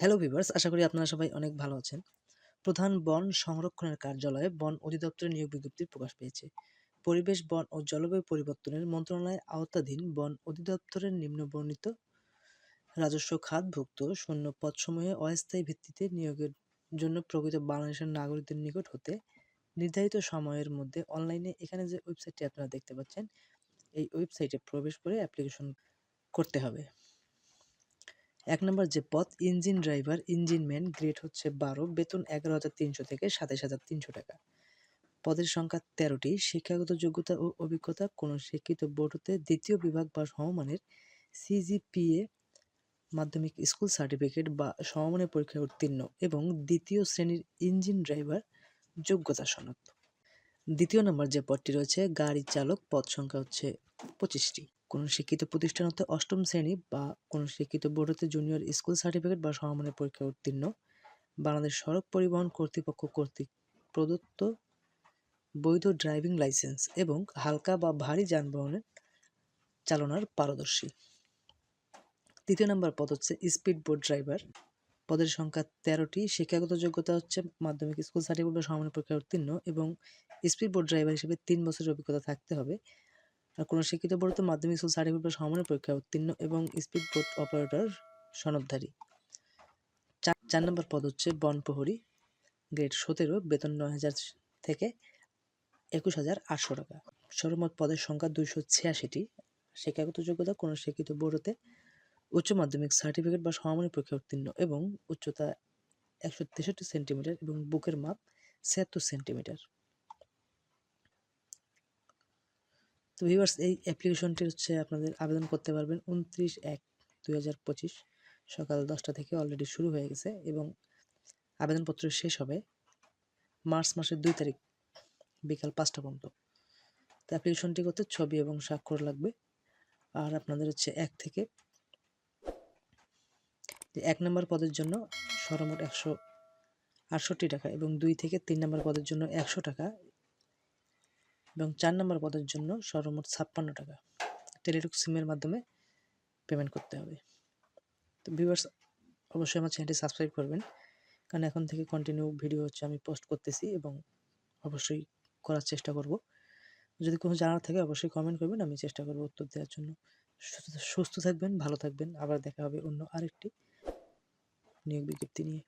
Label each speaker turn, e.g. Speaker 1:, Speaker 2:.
Speaker 1: Hello viewers আশা করি আপনারা সবাই অনেক ভালো আছেন। প্রধান বন সংরক্ষণের কার্যালয়ে বন অধিদপ্তরের নিয়োগ বিজ্ঞপ্তি প্রকাশ পেয়েছে। পরিবেশ, বন ও জলবায়ু পরিবর্তনের মন্ত্রণালয়ের আওতাধীন বন অধিদপ্তরের নিম্নবর্ণিত রাজস্ব খাতভুক্ত শূন্য পদসমূহে অস্থায়ী ভিত্তিতে নিয়োগের জন্য প্রকৃত বাংলাদেশের নাগরিকদের নিকট হতে নির্ধারিত সময়ের মধ্যে অনলাইনে এখানে যে ওয়েবসাইটটি আপনারা দেখতে পাচ্ছেন, এই ওয়েবসাইটে প্রবেশ করে অ্যাপ্লিকেশন করতে হবে। এক নম্বর যে পদ engine driver, engine man, grade হচ্ছে বারো, বেতন এগারো হাজার তিনশো থেকে সাতাশ হাজার তিনশো টাকা। পদের সংখ্যা তেরোটি, শিক্ষাগত যোগ্যতা ও অভিজ্ঞতা, কোনো শিক্ষিত বোর্ড হতে দ্বিতীয় বিভাগ বা সমমানের সিজিপিএ মাধ্যমিক স্কুল সার্টিফিকেট বা সমমানের পরীক্ষায় উত্তীর্ণ এবং দ্বিতীয় শ্রেণির ইঞ্জিন ড্রাইভার যোগ্যতা সনদ। দ্বিতীয় নম্বর যে পদটি রয়েছে, গাড়ি চালক, পদ সংখ্যা হচ্ছে পঁচিশটি। কোনো শিক্ষিত প্রতিষ্ঠান হতে অষ্টম শ্রেণি বা কোনো শিক্ষিত বোর্ড হতে জুনিয়র স্কুল সার্টিফিকেট বা সমমানের পরীক্ষায় উত্তীর্ণ। বাংলাদেশ সড়ক পরিবহন কর্তৃপক্ষ কর্তৃক প্রদত্ত বৈধ ড্রাইভিং লাইসেন্স এবং হালকা বা ভারী যানবাহনের চালনার পারদর্শী। তৃতীয় নম্বর পদ হচ্ছে স্পিড বোট ড্রাইভার পদের সংখ্যা তেরোটি। শিক্ষাগত যোগ্যতা হচ্ছে মাধ্যমিক স্কুল সার্টিফিকেট বা সমানের পরীক্ষায় উত্তীর্ণ এবং স্পিড বোট ড্রাইভার হিসেবে তিন বছরের অভিজ্ঞতা থাকতে হবে। আর কোনো শিক্ষিত বোর্ড মাধ্যমিক স্কুল সার্টিফিকেট সমানের পরীক্ষায় উত্তীর্ণ এবং স্পিড বোট অপারেটর সনদধারী। চার নম্বর পদ হচ্ছে বনপ্রহরী। গ্রেড সতেরো, বেতন নয় হাজার থেকে একুশ হাজার আটশো টাকা। সর্বমোট পদের সংখ্যা দুইশো ছিয়াশিটি। শিক্ষাগত যোগ্যতা, কোনো শিক্ষিত বোর্ড হতে উচ্চ মাধ্যমিক সার্টিফিকেট বা সমানের পরীক্ষা উত্তীর্ণ এবং উচ্চতা একশো তেষট্টি সেন্টিমিটার এবং বুকের মাপ ছিয়াত্তর সেন্টিমিটার। তো ভিউয়ার্স এই অ্যাপ্লিকেশনটি হচ্ছে আপনাদের আবেদন করতে পারবেন উনত্রিশ এক দুই সকাল দশটা থেকে অলরেডি শুরু হয়ে গেছে এবং আবেদনপত্র শেষ হবে মার্চ মাসের দুই তারিখ বিকাল পাঁচটা পর্যন্ত। তো অ্যাপ্লিকেশনটি করতে ছবি এবং স্বাক্ষর লাগবে। আর আপনাদের হচ্ছে এক থেকে এক নম্বর পদের জন্য সর্বমোট একশো আটষট্টি টাকা এবং দুই থেকে তিন নম্বর পদের জন্য একশো টাকা এবং চার নম্বর পদের জন্য সর্বমোট ছাপ্পান্ন টাকা টেলিটক সিমের মাধ্যমে পেমেন্ট করতে হবে। তো ভিউয়ার্স অবশ্যই আমার চ্যানেলটি সাবস্ক্রাইব করবেন। কারণ এখন থেকে কন্টিনিউ ভিডিও হচ্ছে আমি পোস্ট করতেছি এবং অবশ্যই করার চেষ্টা করব। যদি কোনো জানার থাকে অবশ্যই কমেন্ট করবেন, আমি চেষ্টা করব উত্তর দেওয়ার জন্য। সুস্থ থাকবেন, ভালো থাকবেন। আবার দেখা হবে অন্য আরেকটি নিয়োগ বিজ্ঞপ্তি নিয়ে।